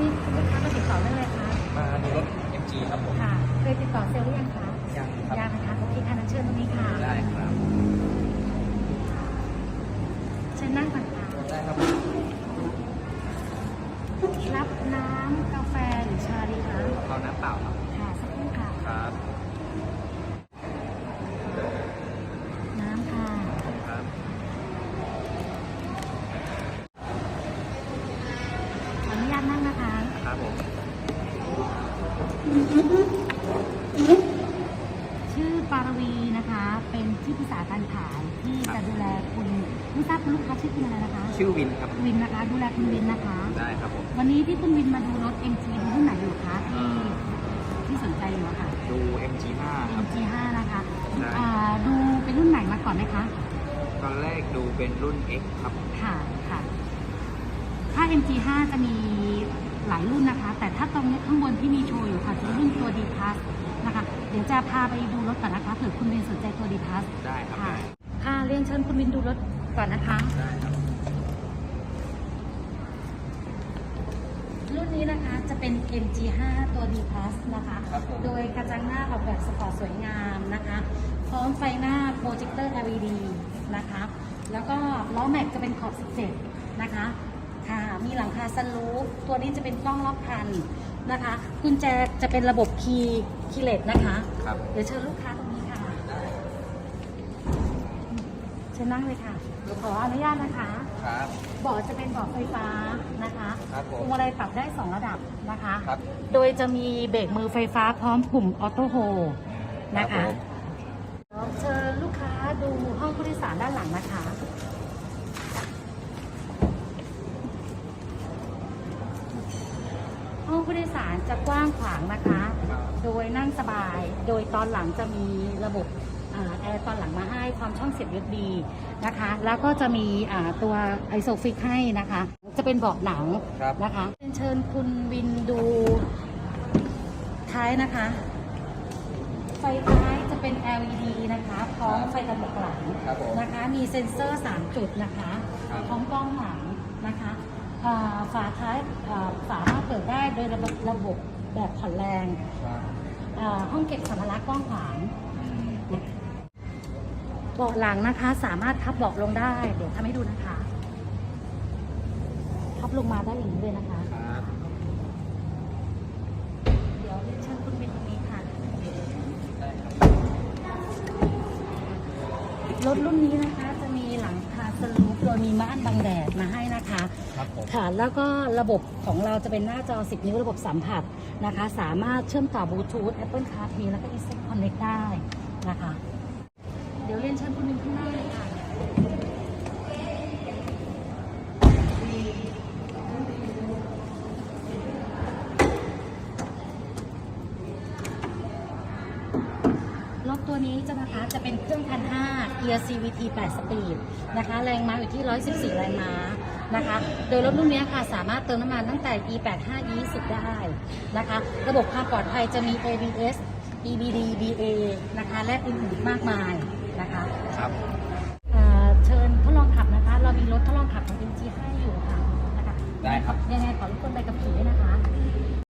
นี้ลูกค้ามาติดต่อเรื่องอะไรคะ มาดูรถ MG ครับผม ค่ะ เคยติดต่อเซลล์หรือยังคะ ยังครับยังนะคะโอเคค่ะนั่งเชิญตรงนี้ค่ะ ได้ครับเชิญนั่งก่อนค่ะได้ครับ รับน้ำกาแฟหรือชาดีคะเอาน้ำเปล่าครับ ค่ะสักครู่ค่ะครับ ชื่อปารวีนะคะ เป็นที่ปรึกษาการขายที่จะดูแลคุณไม่ทราบคุณลูกค้าชื่อคุณอะไรนะคะ ชื่อวินครับ วินนะคะ ดูแลคุณวินนะคะ ได้ครับผม วันนี้ที่คุณวินมาดูรถ MG ดูรุ่นไหนอยู่คะที่ที่สนใจอยู่อะค่ะ ดู MG5 ครับ MG5 นะคะได้อ่าดูเป็นรุ่นไหนมาก่อนไหมคะ ตอนแรกดูเป็นรุ่น X ครับ ค่ะ ค่ะ ถ้า MG5 จะมี หลายรุ่นนะคะ แต่ถ้าตรงนี้ข้างบนที่มีโชว์อยู่ค่ะจะเป็นรุ่นตัว D Plus นะคะ เดี๋ยวจะพาไปดูรถก่อนนะคะเผื่อคุณวินสนใจตัว D Plus ได้ครับค่ะได้ค่ะเรียนเชิญคุณวินดูรถก่อนนะคะ ได้ครับ รุ่นนี้นะคะจะเป็น MG5 ตัว D Plus นะคะ ครับผม โดยกระจังหน้าออกแบบสปอร์ตสวยงามนะคะ พร้อมไฟหน้าโปรเจคเตอร์ LED นะคะ แล้วก็ล้อแม็กจะเป็นขอบ 17 นะคะค่ะ มีหลังคาซันรูฟตัวนี้จะเป็นกล้องรอบคันนะคะ กุญแจจะเป็นระบบคีย์คีย์เลสนะคะ ครับ เดี๋ยวเชิญลูกค้าตรงนี้ค่ะเชิญนั่งเลยค่ะเดี๋ยวขออนุญาตนะคะ ครับ เบาะจะเป็นเบาะไฟฟ้านะคะครับผม พวงมาลัยปรับได้ 2 ระดับนะคะ ครับโดยจะมีเบรกมือไฟฟ้าพร้อมปุ่มออโต้โฮนะครัคะบผมเดี๋ยวเชิญลูกค้าดูห้องผู้โดยสารด้านหลังนะคะ ห้องผู้ โดยสารจะกว้างขวางนะคะ โดยนั่งสบาย โดยตอนหลังจะมีระบบอ่าแอร์ตอนหลังมาให้ความช่องเสียบ USB นะคะ แล้วก็จะมีอ่าตัวไอโซฟิกให้นะคะ จะเป็นเบาะหนังครับนะคะเรียนเชิญคุณวินดูท้ายนะคะ ไฟท้ายจะเป็น LED นะคะพร้อมไฟกระบอกหลังครับผมนะคะ มีเซ็นเซอร์ 3 จุดนะคะครับพร้อมกล้องหลังนะคะอ่า ฝาท้ายอ่าสามารถเปิดได้โดยระบบระบบแบบผ่อนแรงครับอ่าห้องเก็บสัมภาระกว้างขวางเบาะหลังนะคะสามารถพับเบาะลงได้ เดี๋ยวทำให้ดูนะคะพับลงมาได้อย่างนี้เลยนะคะครับเดี๋ยวเรียนเชิญคุณวินตรงนี้ค่ะได้ครับรถรุ่นนี้นะคะจะมีหลังคาสลู ปโดยมีม่านบังแดดมาให้นะคะครับผม ค่ะแล้วก็ระบบของเราจะเป็นหน้าจอ 10 นิ้วระบบสัมผัสนะคะ สามารถเชื่อมต่อบลูทูธ Apple CarPlay แล้วก็ i s c Connect ได้นะคะ เดี๋ยวเรียนเชิญคุณวินข้างหน้าเลยค่ะ ตัวนี้จะนะคะจะเป็นเครื่องพันห้าเกียร์ CVT 8 สปีดนะคะ แรงม้าอยู่ที่ 114 แรงม้านะคะ โดยรถรุ่นนี้ค่ะสามารถเติมน้ำมันตั้งแต่ E85 E20 ได้นะคะ ระบบความปลอดภัยจะมี ABS EBD BA นะคะ และอื่นๆมากมายนะคะครับ